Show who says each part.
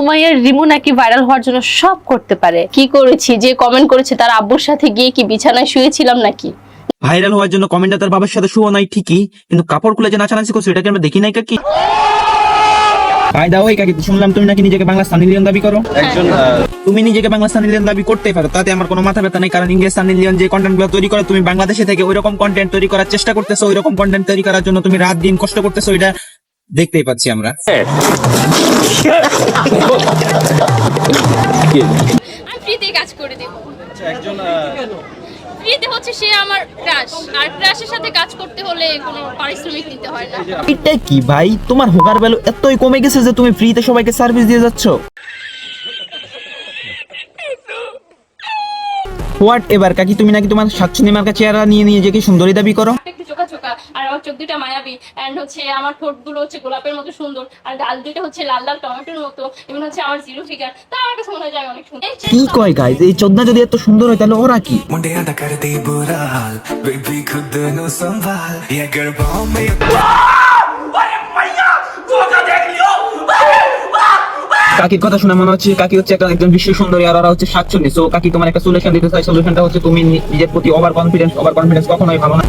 Speaker 1: সুমাইয়ার রিমু নাকি ভাইরাল হওয়ার জন্য সব করতে পারে? কি করেছি? যে কমেন্ট করেছে তার আব্বুর সাথে গিয়ে কি বিছানায় শুয়েছিলাম নাকি?
Speaker 2: ভাইরাল হওয়ার জন্য কমেন্টটা তার বাবার সাথে শুও নাই ঠিকই কিন্তু কাপড় খুলে যে নাচানাচি করছ এটাকে আমরা দেখি নাই কাকি? ভাই দাও কাকি শুনলাম তুমি নাকি নিজেকে বাংলা সানি লিওন দাবি করো?
Speaker 3: একজন
Speaker 2: তুমি নিজেকে বাংলা সানি লিওন দাবি করতে পারো তাতে আমার কোনো মাথা ব্যথা নেই কারণ ইংলিশ সানি লিওন যে কন্টেন্টগুলো তৈরি করে তুমি বাংলাদেশে থেকে ওইরকম কন্টেন্ট তৈরি করার চেষ্টা করতেছো ওই রকম কন্টেন্ট তৈরি করার জন্য তুমি রাত দিন কষ্ট করতেছো এটা দেখতেই পাচ্ছি আমরা।
Speaker 4: আমি ফ্রিতে কাজ করে দেব।
Speaker 3: একজন
Speaker 4: ফ্রিতে হচ্ছে সে আমার ক্রাশ আর ক্রাশের সাথে কাজ করতে হলে কোনো পারিশ্রমিক নিতে হয় না।
Speaker 2: এটা কি ভাই? তোমার হোগার ভ্যালু এতই কমে গেছে যে তুমি ফ্রিতে সবাইকে সার্ভিস দিয়ে যাচ্ছ? হোয়াট এবার কাকি তুমি নাকি তোমার সাতচুনি মার্কা চেহারা নিয়ে নিয়ে যে কি সুন্দরী দাবি করো
Speaker 4: একটু চোখা চোখা আর আমার চোখ দুইটা মায়াবি অ্যান্ড হচ্ছে আমার ঠোঁটগুলো হচ্ছে গোলাপের মতো সুন্দর আর ডাল দুইটা হচ্ছে লাল লাল টমেটোর মতো এবং হচ্ছে আমার জিরো ফিগার তা আমার কাছে মনে হয় অনেক সুন্দর।
Speaker 2: কি কয় গাইজ এই চোদনা যদি এত সুন্দর হয় তাহলে ওরা কি?
Speaker 5: मुंडे ना कर दे बुरा हाल बेबी खुद नु संभाल ये गर्भाओं में
Speaker 2: কাকির কথা শুনে মনে হচ্ছে কাকি হচ্ছে একটা একজন বিশ্ব সুন্দরী আর ওরা হচ্ছে সাতচল্লিশ সো কাকি তোমার একটা সলিউশন দিতে চাই সলিউশনটা হচ্ছে তুমি নিজের প্রতি ওভার কনফিডেন্স ওভার কনফিডেন্স কখনোই ভালো না।